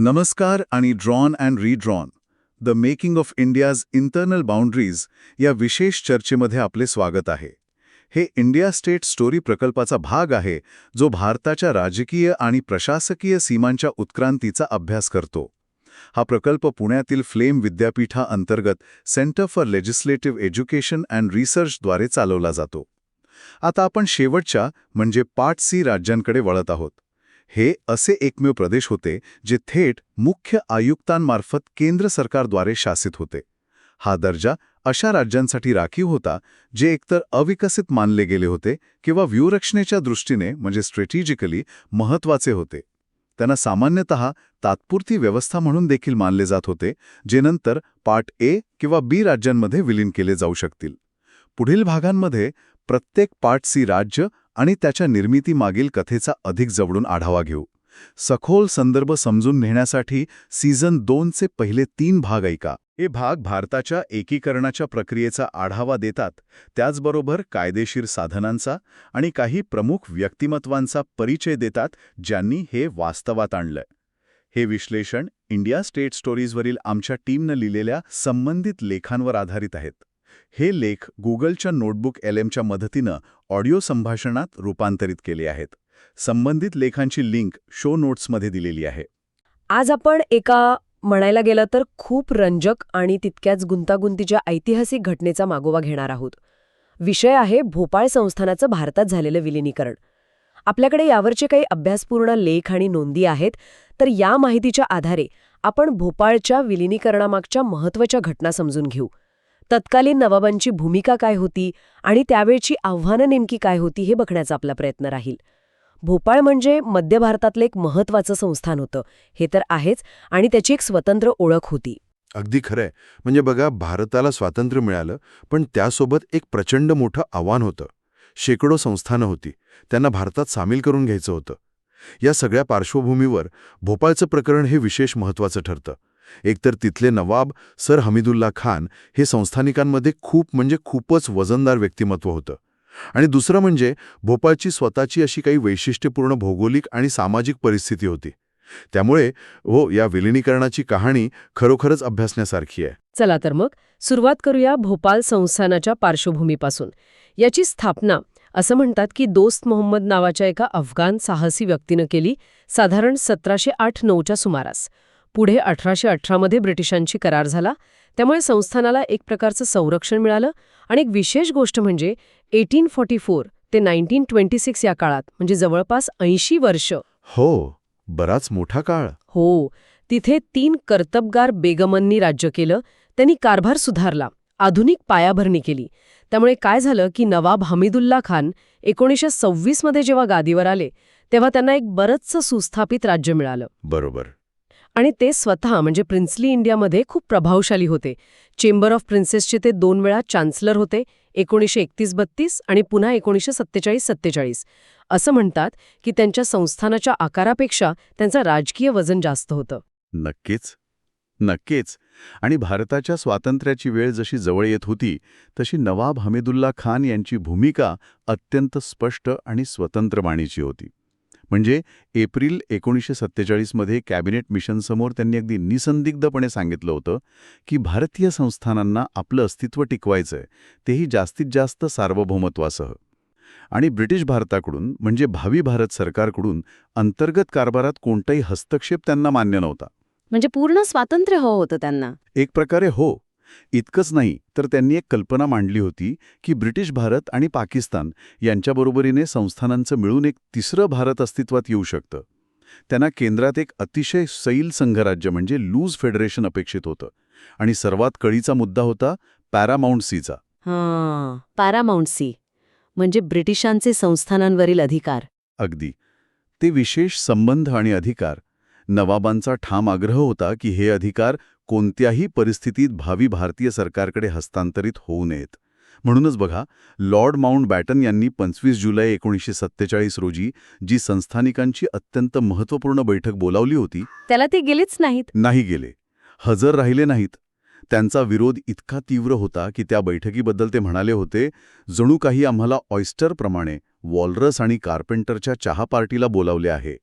नमस्कार आणि drawn and redrawn the making of India's internal boundaries या विशेष चर्चेमध्ये आपले स्वागत आहे. हे इंडिया स्टेट स्टोरी प्रकल्पाचा भाग आहे जो भारताच्या राजकीय आणि प्रशासकीय सीमांच्या उत्क्रांतीचा अभ्यास करतो. हा प्रकल्प पुण्यातील फ्लेम विद्यापीठा अंतर्गत centre for legislative education and रिसर्चद्वारे चालवला जातो. आता आपण शेवटच्या म्हणजे पार्ट सी राज्यांकडे वळत आहोत. हे असे एकमेव प्रदेश होते जे थेट मुख्य आयुक्तांमार्फत केंद्र सरकारद्वारे शासित होते. हा दर्जा अशा राज्यांसाठी राखीव होता जे एकतर अविकसित मानले गेले होते किंवा व्यूहरचनेच्या दृष्टीने म्हणजे स्ट्रॅटेजिकली महत्त्वाचे होते. त्यांना सामान्यतः तात्पुरती व्यवस्था म्हणून देखील मानले जात होते जे नंतर पार्ट ए किंवा बी राज्यांमध्ये विलीन केले जाऊ शकतील. पुढील भागांमध्ये प्रत्येक पार्ट सी राज्य आणि त्याच्या निर्मितीमागील कथेचा अधिक जवळून आढावा घेऊ. सखोल संदर्भ समजून घेण्यासाठी सीझन दोनचे पहिले तीन भाग ऐका. हे भाग भारताच्या एकीकरणाच्या प्रक्रियेचा आढावा देतात त्याचबरोबर कायदेशीर साधनांचा आणि काही प्रमुख व्यक्तिमत्वांचा परिचय देतात ज्यांनी हे वास्तवात आणलंय. हे विश्लेषण इंडिया स्टेट स्टोरीजवरील आमच्या टीमनं लिहिलेल्या संबंधित लेखांवर आधारित आहेत. हे लेख गुगलच्या नोटबुक एल एमच्या मदतीनं ऑडिओ संभाषणात रूपांतरित केले आहेत. संबंधित लेखांची लिंक शो नोट्समध्ये दिलेली आहे. आज आपण एका म्हणायला गेलं तर खूप रंजक आणि तितक्याच गुंतागुंतीच्या ऐतिहासिक घटनेचा मागोवा घेणार आहोत. विषय आहे भोपाळ संस्थानाचं भारतात झालेलं विलिनीकरण. आपल्याकडे यावरचे काही अभ्यासपूर्ण लेख आणि नोंदी आहेत तर या माहितीच्या आधारे आपण भोपाळच्या विलिनीकरणामागच्या महत्त्वाच्या घटना समजून घेऊ. तत्कालीन नवाबांची भूमिका काय होती आणि त्यावेळची आव्हानं नेमकी काय होती हे बघण्याचा आपला प्रयत्न राहील. भोपाळ म्हणजे मध्य भारतातलं एक महत्त्वाचं संस्थान होतं. हे तर आहेच आणि त्याची एक स्वतंत्र ओळख होती. अगदी खरंय. म्हणजे बघा भारताला स्वातंत्र्य मिळालं पण त्यासोबत एक प्रचंड मोठं आव्हान होतं. शेकडो संस्थानं होती. त्यांना भारतात सामील करून घ्यायचं होतं. या सगळ्या पार्श्वभूमीवर भोपाळचं प्रकरण हे विशेष महत्त्वाचं ठरतं. एकतर तिथले नवाब सर हमीदुल्ला खान हे संस्थानिकांमध्ये खूप म्हणजे खूपच वजनदार व्यक्तिमत्व होतं. आणि दुसरं म्हणजे भोपाळची स्वतःची अशी काही वैशिष्ट्यपूर्ण भौगोलिक आणि सामाजिक परिस्थिती होती. त्यामुळे हो या विलिनीकरणाची कहाणी खरोखरच अभ्यासण्यासारखी आहे. चला तर मग सुरुवात करूया भोपाल संस्थानाच्या पार्श्वभूमीपासून. याची स्थापना असं म्हणतात की दोस्त मोहम्मद नावाच्या एका अफगाण साहसी व्यक्तीनं केली साधारण सतराशे आठ नऊच्या सुमारास. पुढे अठराशे अठरामध्ये ब्रिटिशांची करार झाला. त्यामुळे संस्थानाला एक प्रकारचं संरक्षण मिळालं. आणि एक विशेष गोष्ट म्हणजे एटीन फॉर्टी फोर ते नाईन्टीन ट्वेंटी सिक्स या काळात म्हणजे जवळपास ऐंशी वर्ष. हो बराच मोठा काळ. हो तिथे तीन कर्तबगार बेगमांनी राज्य केलं. त्यांनी कारभार सुधारला आधुनिक पायाभरणी केली. त्यामुळे काय झालं की नवाब हमीदुल्ला खान एकोणीसशे सव्वीसमध्ये जेव्हा गादीवर आले तेव्हा त्यांना एक बरंचसं सुस्थापित राज्य मिळालं. बरोबर. आणि ते स्वतः म्हणजे प्रिन्सली इंडियामध्ये खूप प्रभावशाली होते. चेंबर ऑफ प्रिन्सेसचे ते दोन वेळा चान्सलर होते एकोणीसशे एकतीस बत्तीस आणि पुन्हा एकोणीसशे सत्तेचाळीस सत्तेचाळीस. असं म्हणतात की त्यांच्या संस्थानाच्या आकारापेक्षा त्यांचं राजकीय वजन जास्त होतं. नक्कीच. नक्कीच. आणि भारताच्या स्वातंत्र्याची वेळ जशी जवळ येत होती तशी नवाब हमीदुल्ला खान यांची भूमिका अत्यंत स्पष्ट आणि स्वतंत्र बाणीची होती. म्हणजे एप्रिल एकोणीसशे सत्तेचाळीसमध्ये कॅबिनेट मिशनसमोर त्यांनी अगदी निसंदिग्धपणे सांगितलं होतं की भारतीय संस्थानांना आपलं अस्तित्व टिकवायचंय तेही जास्तीत जास्त सार्वभौमत्वासह. आणि ब्रिटिश भारताकडून म्हणजे भावी भारत सरकारकडून अंतर्गत कारभारात कोणताही हस्तक्षेप त्यांना मान्य नव्हता. म्हणजे पूर्ण स्वातंत्र्य हो होतं त्यांना. एक प्रकारे हो इतकंच नाही तर त्यांनी एक कल्पना मांडली होती की ब्रिटिश भारत आणि पाकिस्तान यांच्याबरोबरीने संस्थानांचं मिळून एक तिसरं भारत अस्तित्वात येऊ शकतं. त्यांना केंद्रात एक अतिशय सैल संघराज्य म्हणजे लूज फेडरेशन अपेक्षित होतं आणि सर्वात कळीचा मुद्दा होता पॅरामाऊंट सीचा. हां पॅरामाऊंट सी म्हणजे ब्रिटिशांचे संस्थानांवरील अधिकार. अगदी. ते विशेष संबंध आणि अधिकार नवाबांचा ठाम आग्रह होता की हे अधिकार कोणत्याही परिस्थितीत भावी भारतीय सरकारकडे हस्तांतरित होऊ नयेत. म्हणूनच बघा लॉर्ड माउंट बॅटन यांनी पंचवीस जुलै एकोणीसशे सत्तेचाळीस रोजी जी संस्थानिकांची अत्यंत महत्त्वपूर्ण बैठक बोलावली होती त्याला ते गेलेच नाहीत. नाही गेले. हजर राहिले नाहीत. त्यांचा विरोध इतका तीव्र होता की त्या बैठकीबद्दल ते म्हणाले होते जणू काही आम्हाला ऑयस्टरप्रमाणे वॉलरस आणि कार्पेंटरच्या चहा पार्टीला बोलावले आहे.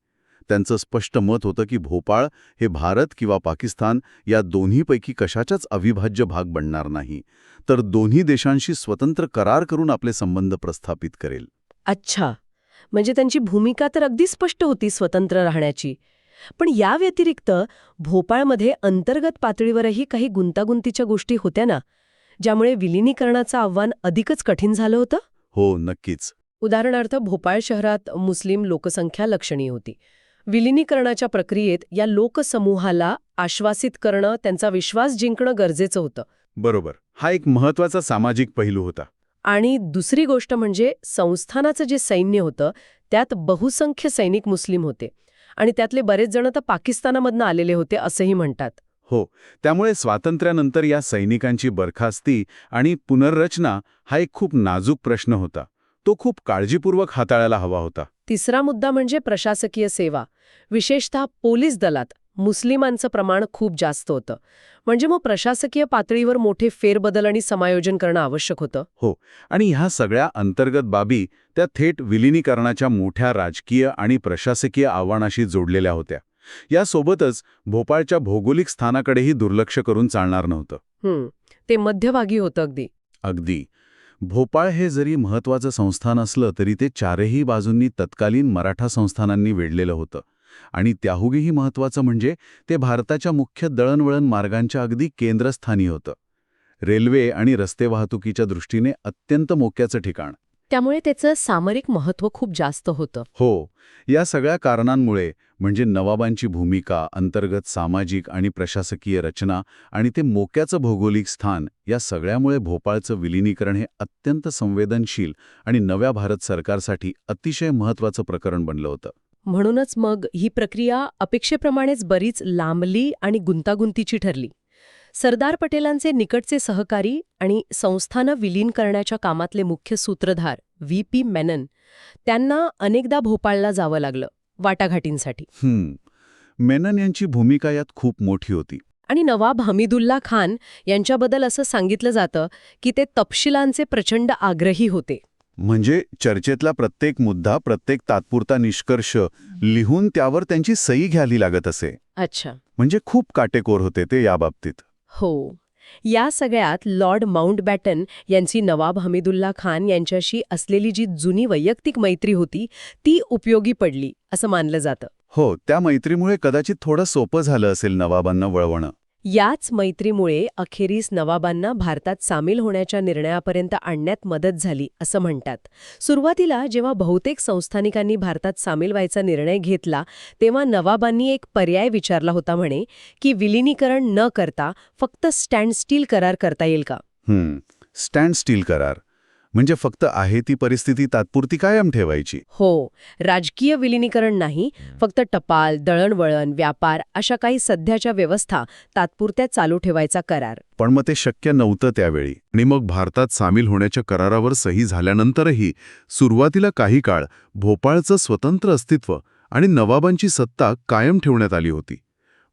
त्यांचं स्पष्ट मत होतं की भोपाळ हे भारत किंवा पाकिस्तान या दोन्हीपैकी कशाच्याच अविभाज्य भाग बनणार नाही तर दोन्ही देशांशी स्वतंत्र करार करून आपले संबंध प्रस्थापित करेल. अच्छा. म्हणजे त्यांची भूमिका तर अगदी स्पष्ट होती स्वतंत्र राहण्याची. पण या व्यतिरिक्त भोपाळमध्ये अंतर्गत पातळीवरही काही गुंतागुंतीच्या गोष्टी होत्या ना ज्यामुळे विलिनीकरणाचं आव्हान अधिकच कठीण झालं होतं? हो नक्कीच. उदाहरणार्थ भोपाळ शहरात मुस्लिम लोकसंख्या लक्षणीय होती. विलिनीकरणाच्या प्रक्रियेत या लोकसमूहाला आश्वासित करणं त्यांचा विश्वास जिंकणं गरजेचं होतं. बरोबर. हा एक महत्त्वाचा सामाजिक पैलू होता. आणि दुसरी गोष्ट म्हणजे संस्थानाचं जे सैन्य होतं त्यात बहुसंख्य सैनिक मुस्लिम होते. आणि त्यातले बरेच जण तर पाकिस्तानामधनं आलेले होते असंही म्हणतात. हो. त्यामुळे स्वातंत्र्यानंतर या सैनिकांची बरखास्ती आणि पुनर्रचना हा एक खूप नाजूक प्रश्न होता. तो खूप काळजीपूर्वक हाताळायला हवा होता. तिसरा मुद्दा म्हणजे प्रशासकीय सेवा. विशेषतः पोलीस दलात मुस्लिमांचं प्रमाण खूप जास्त होतं. म्हणजे मग प्रशासकीय पातळीवर मोठे फेरबदल आणि समायोजन करणं आवश्यक होतं? आणि ह्या सगळ्या अंतर्गत बाबी त्या थेट विलिनीकरणाच्या मोठ्या राजकीय आणि प्रशासकीय आव्हानाशी जोडलेल्या होत्या. यासोबतच भोपाळच्या भौगोलिक स्थानाकडेही दुर्लक्ष करून चालणार नव्हतं. हं, ते मध्यभागी होतं अगदी. अगदी. भोपाळ हे जरी महत्वाचं संस्थान असलं तरी ते चारही बाजूंनी तत्कालीन मराठा संस्थानांनी वेढलेलं होतं. आणि त्याहुगेही महत्वाचं म्हणजे ते भारताच्या मुख्य दळणवळण मार्गांच्या अगदी केंद्रस्थानी होतं. रेल्वे आणि रस्ते वाहतुकीच्या दृष्टीने अत्यंत मोक्याचं ठिकाण. त्यामुळे त्याचं सामरिक महत्त्व खूप जास्त होतं. हो या सगळ्या कारणांमुळे म्हणजे नवाबांची भूमिका अंतर्गत सामाजिक आणि प्रशासकीय रचना आणि ते मोक्याचं भौगोलिक स्थान या सगळ्यामुळे भोपाळचं विलिनीकरण हे अत्यंत संवेदनशील आणि नव्या भारत सरकारसाठी अतिशय महत्त्वाचं प्रकरण बनलं होतं. म्हणूनच मग ही प्रक्रिया अपेक्षेप्रमाणेच बरीच लांबली आणि गुंतागुंतीची ठरली. सरदार पटेलांचे निकटचे सहकारी आणि संस्थानं विलीन करण्याच्या कामातले मुख्य सूत्रधार व्ही पी मेनन त्यांना अनेकदा भोपाळला जावं लागलं. वाटाघाटींसाठी. हम्म. मेनन यांची भूमिका यात खूप मोठी होती. आणि नवाब हमीदुल्ला खान यांच्याबद्दल असं सांगितलं जातं की ते तपशिलांचे प्रचंड आग्रही होते. म्हणजे चर्चेतला प्रत्येक मुद्दा प्रत्येक तात्पुरता निष्कर्ष लिहून त्यावर त्यांची सही घ्यावी लागत असे. अच्छा. म्हणजे खूप काटेकोर होते ते याबाबतीत. हो. या सगळ्यात लॉर्ड माउंटबॅटन यांची नवाब हमीदुल्ला खान यांच्याशी असलेली जी जुनी वैयक्तिक मैत्री होती ती उपयोगी पडली असं मानलं जातं. हो त्या मैत्रीमुळे कदाचित थोडं सोपं झालं असेल नवाबांना वळवणं. याच मैत्रीमुळे अखेरीस नवाबांना भारतात सामील होण्याच्या निर्णयापर्यंत आणण्यात मदत झाली असं म्हणतात. सुरुवातीला जेव्हा बहुतेक संस्थानिकांनी भारतात सामील व्हायचा निर्णय घेतला तेव्हा नवाबांनी एक पर्याय विचारला होता म्हणे की विलिनीकरण न करता फक्त स्टँड स्टील करार करता येईल का? स्टँड स्टील करार. म्हणजे फक्त आहे ती परिस्थिती तात्पुरती कायम ठेवायची. हो राजकीय विलिनीकरण नाही फक्त टपाल दळणवळण व्यापार अशा काही सध्याच्या व्यवस्था तात्पुरत्या चालू ठेवायचा करार. पण मग ते शक्य नव्हतं त्यावेळी. आणि मग भारतात सामील होण्याच्या करारावर सही झाल्यानंतरही सुरुवातीला काही काळ भोपाळचं स्वतंत्र अस्तित्व आणि नवाबांची सत्ता कायम ठेवण्यात आली होती.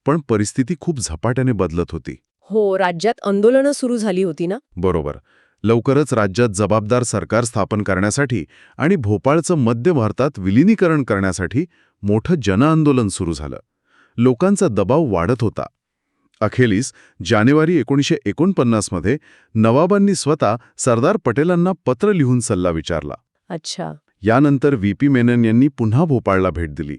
पण परिस्थिती खूप झपाट्याने बदलत होती. हो राज्यात आंदोलनं सुरू झाली होती ना? बरोबर. लवकरच राज्यात जबाबदार सरकार स्थापन करण्यासाठी आणि भोपाळचं मध्य भारतात विलिनीकरण करण्यासाठी मोठं जनआंदोलन सुरू झालं. लोकांचा दबाव वाढत होता. अखेरीस जानेवारी एकोणीसशे एकोणपन्नासमध्ये नवाबांनी स्वतः सरदार पटेलांना पत्र लिहून सल्ला विचारला. अच्छा. यानंतर व्ही. पी. मेनन यांनी पुन्हा भोपाळला भेट दिली.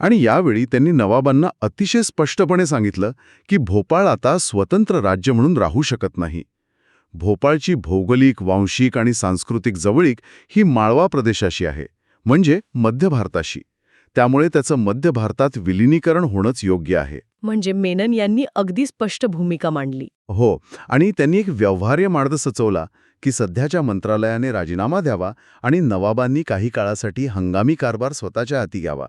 आणि यावेळी त्यांनी नवाबांना अतिशय स्पष्टपणे सांगितलं की भोपाळ आता स्वतंत्र राज्य म्हणून राहू शकत नाही. भोपाळची भौगोलिक वांशिक आणि सांस्कृतिक जवळीक ही माळवा प्रदेशाशी आहे म्हणजे मध्य भारताशी. त्यामुळे त्याचं मध्य भारतात विलिनीकरण होणंच योग्य आहे. म्हणजे मेनन यांनी अगदी स्पष्ट भूमिका मांडली. हो आणि त्यांनी एक व्यवहार्य मार्ग सुचवला की सध्याच्या मंत्रालयाने राजीनामा द्यावा आणि नवाबांनी काही काळासाठी हंगामी कारभार स्वतःच्या हाती घ्यावा.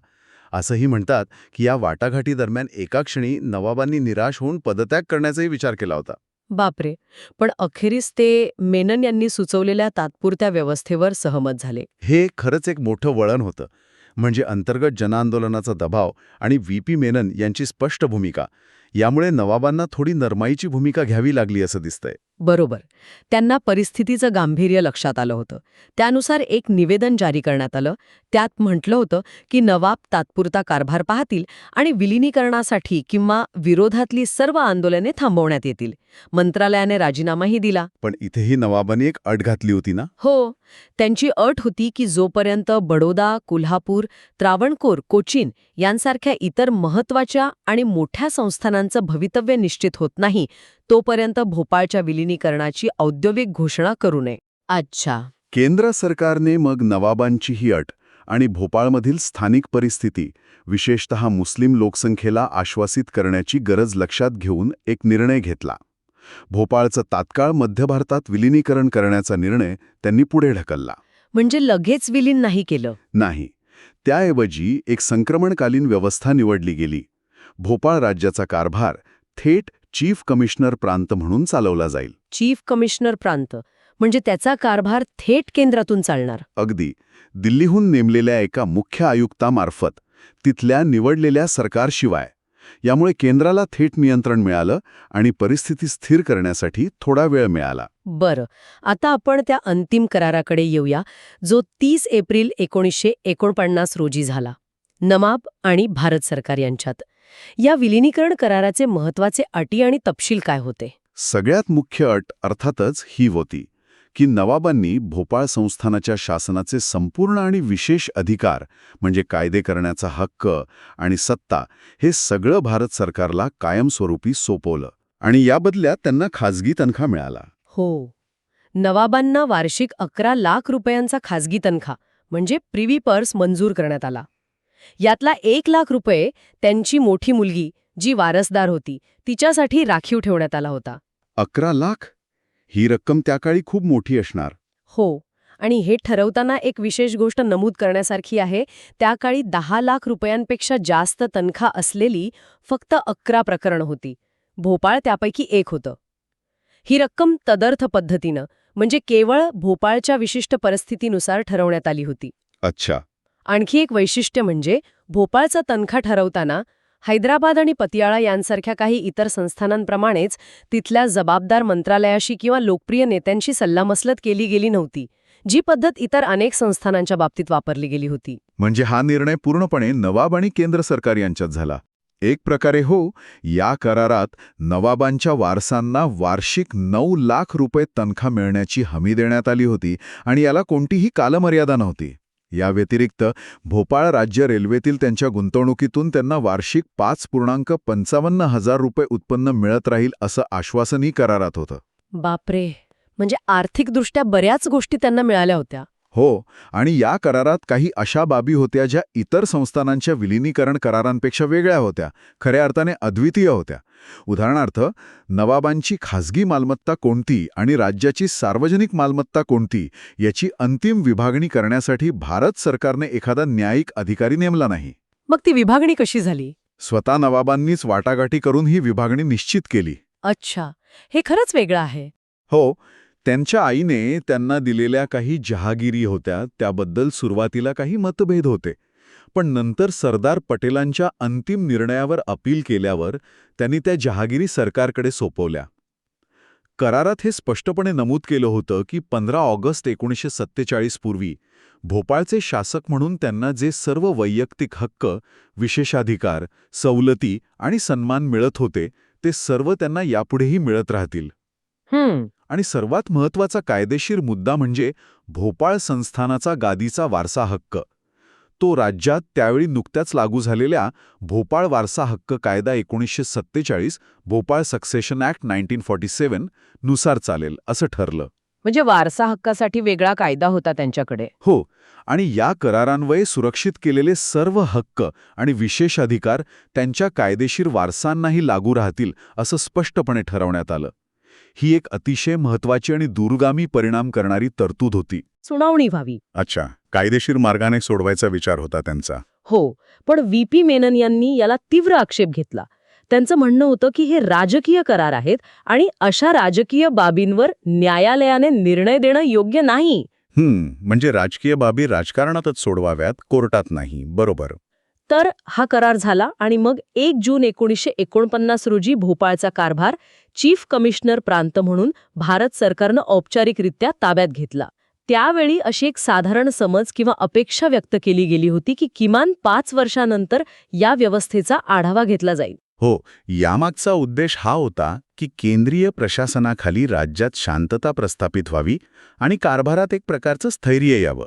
असंही म्हणतात की या वाटाघाटी दरम्यान एका क्षणी नवाबांनी निराश होऊन पदत्याग करण्याचाही विचार केला होता. बापरे. पण अखेरीस ते मेनन यांनी सुचवलेल्या तात्पुरत्या व्यवस्थेवर सहमत झाले. हे खरंच एक मोठं वळण होतं. म्हणजे अंतर्गत जनआंदोलनाचा दबाव आणि व्ही पी मेनन यांची स्पष्ट भूमिका. यामुळे नवाबांना थोडी नरमाईची भूमिका घ्यावी लागली असं दिसतंय. बरोबर. त्यांना परिस्थितीचं गांभीर्य लक्षात आलं होतं. त्यानुसार एक निवेदन जारी करण्यात आलं. त्यात म्हटलं होतं की नवाब तात्पुरता कारभार पाहतील आणि विलिनीकरणासाठी किंवा विरोधातली सर्व आंदोलने थांबवण्यात येतील. मंत्रालयाने राजीनामाही दिला. पण इथेही नवाबांनी एक अट घातली होती ना? हो. त्यांची अट होती की जोपर्यंत बडोदा कोल्हापूर त्रावणकोर कोचीन यांसारख्या इतर महत्त्वाच्या आणि मोठ्या संस्थानांचं भवितव्य निश्चित होत नाही तोपर्यंत भोपाळच्या विलिनीकरणाची औद्योगिक घोषणा करू नये. अच्छा. केंद्र सरकारने मग नवाबांची ही अट आणि भोपाळमधील स्थानिक परिस्थिती विशेषतः मुस्लिम लोकसंख्येला आश्वासित करण्याची गरज लक्षात घेऊन एक निर्णय घेतला. भोपाळचं तात्काळ मध्य भारतात विलिनीकरण करण्याचा निर्णय त्यांनी पुढे ढकलला. म्हणजे लगेच विलीन नाही केलं? नाही. त्याऐवजी एक संक्रमणकालीन व्यवस्था निवडली गेली. भोपाळ राज्याचा कारभार थेट चीफ कमिशनर प्रांत म्हणून चालवला जाईल. चीफ कमिशनर प्रांत म्हणजे त्याचा कारभार थेट केंद्रातून चालणार. अगदी. दिल्लीहून नेमलेल्या एका मुख्य आयुक्तामार्फत तिथल्या निवडलेल्या सरकारशिवाय. यामुळे केंद्राला थेट नियंत्रण मिळालं आणि परिस्थिती स्थिर करण्यासाठी थोडा वेळ मिळाला. बरं. आता आपण त्या अंतिम कराराकडे येऊया जो तीस एप्रिल एकोणीसशे एकोणपन्नास रोजी झाला. नमाब आणि भारत सरकार यांच्यात. या विलिनीकरण कराराचे महत्त्वाचे अटी आणि तपशील काय होते? सगळ्यात मुख्य अट अर्थातच ही होती की नवाबांनी भोपाळ संस्थानाच्या शासनाचे संपूर्ण आणि विशेष अधिकार म्हणजे कायदे करण्याचा हक्क आणि सत्ता हे सगळं भारत सरकारला कायमस्वरूपी सोपवलं आणि या बदल्यात त्यांना खाजगी तनखा मिळाला. हो. नवाबांना वार्षिक अकरा लाख रुपयांचा खाजगी तनखा म्हणजे प्रिव्ही पर्स मंजूर करण्यात आला. यातला एक लाख रुपये त्यांची मोठी मुलगी जी वारसदार होती तिच्यासाठी राखीव ठेवण्यात आला होता. अकरा लाख? ही रक्कम त्या काळी खूप मोठी असणार. हो आणि हे ठरवताना एक विशेष गोष्ट नमूद करण्यासारखी आहे त्या काळी दहा लाख रुपयांपेक्षा जास्त तनखा असलेली फक्त अकरा प्रकरण होती. भोपाळ त्यापैकी एक होतं. ही रक्कम तदर्थ पद्धतीनं म्हणजे केवळ भोपाळच्या विशिष्ट परिस्थितीनुसार ठरवण्यात आली होती. अच्छा. आणखी एक वैशिष्ट्य म्हणजे भोपाळचा तनखा ठरवताना हैदराबाद आणि पतियाळा यांसारख्या काही इतर संस्थानांप्रमाणेच तिथल्या जबाबदार मंत्रालयाशी किंवा लोकप्रिय नेत्यांशी सल्लामसलत केली गेली नव्हती जी पद्धत इतर अनेक संस्थानांच्या बाबतीत वापरली गेली होती. म्हणजे हा निर्णय पूर्णपणे नवाब आणि केंद्र सरकार यांच्यात झाला. एक प्रकारे हो या करारात नवाबांच्या वारसांना वार्षिक नऊ लाख रुपये तनखा मिळण्याची हमी देण्यात आली होती आणि याला कोणतीही कालमर्यादा नव्हती. या व्यतिरिक्त भोपाळ राज्य रेल्वेतील त्यांच्या गुंतवणुकीतून त्यांना वार्षिक पाच पूर्णांक पंचावन्न हजार रुपये उत्पन्न मिळत राहील असं आश्वासनही करारात होतं. बापरे! म्हणजे आर्थिकदृष्ट्या बऱ्याच गोष्टी त्यांना मिळाल्या होत्या. हो आणि या करारात काही अशा बाबी होत्या ज्या इतर संस्थानांच्या विलिनीकरण करारांपेक्षा वेगळ्या होत्या खऱ्या अर्थाने अद्वितीय होत्या. उदाहरणार्थ नवाबांची खासगी मालमत्ता कोणती आणि राज्याची सार्वजनिक मालमत्ता कोणती याची अंतिम विभागणी करण्यासाठी भारत सरकारने एखादा न्यायिक अधिकारी नेमला नाही. मग ती विभागणी कशी झाली? स्वतः नवाबांनीच वाटाघाटी करून ही विभागणी निश्चित केली. अच्छा हे खरंच वेगळं आहे. हो त्यांच्या आईने त्यांना दिलेल्या काही जहागिरी होत्या त्याबद्दल सुरुवातीला काही मतभेद होते. पण नंतर सरदार पटेलांच्या अंतिम निर्णयावर अपील केल्यावर त्यांनी त्या जहागिरी सरकारकडे सोपवल्या. करारात हे स्पष्टपणे नमूद केलं होतं की पंधरा ऑगस्ट एकोणीसशे सत्तेचाळीस पूर्वी भोपाळचे शासक म्हणून त्यांना जे सर्व वैयक्तिक हक्क विशेषाधिकार सवलती आणि सन्मान मिळत होते ते सर्व त्यांना यापुढेही मिळत राहतील. आणि सर्वात महत्त्वाचा कायदेशीर मुद्दा म्हणजे भोपाळ संस्थानाचा गादीचा वारसा हक्क. तो राज्यात त्यावेळी नुकत्याच लागू झालेल्या भोपाळ वारसा हक्क कायदा एकोणीसशे सत्तेचाळीस Bhopal succession act nineteen forty सेवननुसार चालेल असं ठरलं. म्हणजे वारसा हक्कासाठी वेगळा कायदा होता त्यांच्याकडे. हो आणि या करारान्वये सुरक्षित केलेले सर्व हक्क आणि विशेष अधिकार त्यांच्या कायदेशीर वारसांनाही लागू राहतील असं स्पष्टपणे ठरवण्यात आलं. ही एक अतिशय महत्वाची आणि दूरगामी परिणाम करणारी तरतूद होती. सुनावणी व्हावी. अच्छा कायदेशीर मार्गाने सोडवायचा विचार होता त्यांचा. हो पण व्ही. पी. मेनन यांनी याला तीव्र आक्षेप घेतला. त्यांचं म्हणणं होतं की हे राजकीय करार आहेत आणि अशा राजकीय बाबींवर न्यायालयाने निर्णय देणं योग्य नाही. हम्म म्हणजे राजकीय बाबी राजकारणातच सोडवाव्यात कोर्टात नाही बरोबर. तर हा करार झाला आणि मग एक जून एकोणीसशे एकोणपन्नास रोजी भोपाळचा कारभार चीफ कमिशनर प्रांत म्हणून भारत सरकारनं औपचारिकरित्या ताब्यात घेतला. त्यावेळी अशी एक साधारण समज किंवा अपेक्षा व्यक्त केली गेली होती की किमान पाच वर्षानंतर या व्यवस्थेचा आढावा घेतला जाईल. हो यामागचा उद्देश हा होता की केंद्रीय प्रशासनाखाली राज्यात शांतता प्रस्थापित व्हावी आणि कारभारात एक प्रकारचं स्थैर्य यावं.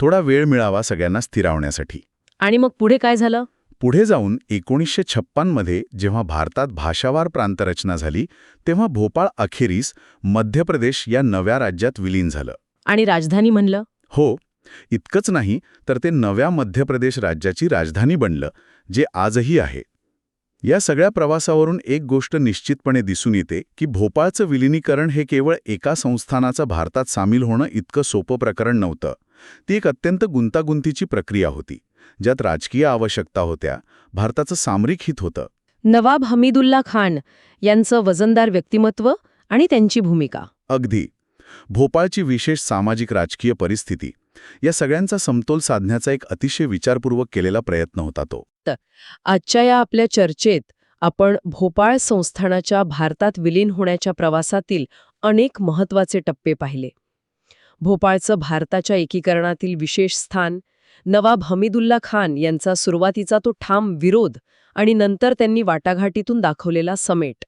थोडा वेळ मिळावा सगळ्यांना स्थिरावण्यासाठी. आणि मग पुढे काय झालं? पुढे जाऊन एकोणीसशे छप्पनमध्ये जेव्हा भारतात भाषावार प्रांतरचना झाली तेव्हा भोपाळ अखेरीस मध्य प्रदेश या नव्या राज्यात विलीन झालं. आणि राजधानी म्हणलं? हो. इतकंच नाही तर ते नव्या मध्य प्रदेश राज्याची राजधानी बनलं जे आजही आहे. या सगळ्या प्रवासावरून एक गोष्ट निश्चितपणे दिसून येते की भोपाळचं विलिनीकरण हे केवळ एका संस्थानाचं भारतात सामील होणं इतकं सोपं प्रकरण नव्हतं. ती एक अत्यंत गुंतागुंतीची प्रक्रिया होती. ज्यात राजकीय आवश्यकता होत्या भारताचं सामरिक हित होतं. नवाब हमीदुल्ला खान यांचं वजनदार व्यक्तिमत्व आणि त्यांची भूमिका. अगदी. भोपाळची विशेष सामाजिक राजकीय परिस्थिती या सगळ्यांचा समतोल साधण्याचा एक अतिशय विचारपूर्वक केलेला प्रयत्न होता तो. आजच्या या आपल्या चर्चेत आपण भोपाळ संस्थानाच्या भारतात विलीन होण्याच्या प्रवासातील अनेक महत्त्वाचे टप्पे पाहिले. भोपाळचं भारताच्या एकीकरणातील विशेष स्थान नवाब हमीदुल्ला खान यांचा सुरुवातीचा तो ठाम विरोध आणि नंतर त्यांनी वाटाघाटीतून दाखवलेला समेट.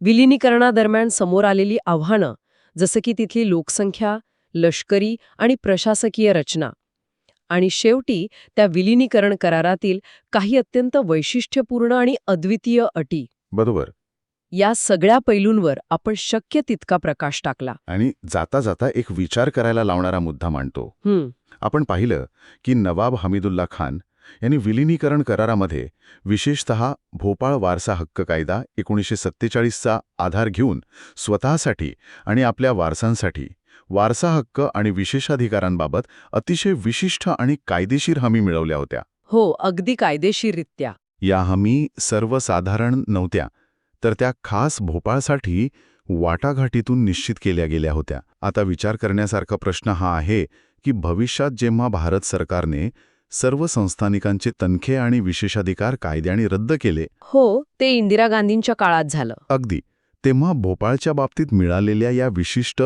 विलिनीकरणादरम्यान समोर आलेली आव्हानं जसं की तिथली लोकसंख्या लष्करी आणि प्रशासकीय रचना. आणि शेवटी त्या विलिनीकरण करारातील काही अत्यंत वैशिष्ट्यपूर्ण आणि अद्वितीय अटी. बरोबर. या सगळ्या पैलूंवर आपण शक्य तितका प्रकाश टाकला. आणि जाता जाता एक विचार करायला लावणारा मुद्दा मांडतो. आपण पाहिलं की नवाब हमीदुल्ला खान यांनी विलिनीकरण करारामध्ये विशेषत भोपाळ वारसा हक्क कायदा एकोणीसशे सत्तेचाळीसचा आधार घेऊन स्वतःसाठी आणि आपल्या वारसांसाठी वारसा हक्क आणि विशेषाधिकारांबाबत अतिशय विशिष्ट आणि कायदेशीर हमी मिळवल्या होत्या. हो अगदी कायदेशीररित्या. या हमी सर्वसाधारण नव्हत्या तर त्या खास भोपाळसाठी वाटाघाटीतून निश्चित केल्या गेल्या होत्या. आता विचार करण्यासारखा प्रश्न हा आहे की भविष्यात जेव्हा भारत सरकारने सर्व संस्थानिकांचे तनखे आणि विशेषाधिकार कायद्याने रद्द केले हो ते इंदिरा गांधींच्या काळात झालं. अगदी. तेव्हा भोपाळच्या बाबतीत मिळालेल्या या विशिष्ट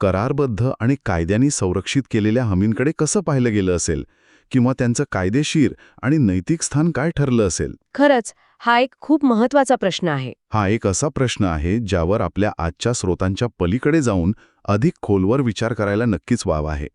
करारबद्ध आणि कायद्यांनी संरक्षित केलेल्या हमींकडे कसं पाहिलं गेलं असेल? किंवा त्यांचं कायदेशीर आणि नैतिक स्थान काय ठरलं असेल? खरंच हा एक खूप महत्त्वाचा प्रश्न आहे. हा एक असा प्रश्न आहे ज्यावर आपल्या आजच्या स्रोतांच्या पलीकडे जाऊन अधिक खोलवर विचार करायला नक्कीच वाव आहे.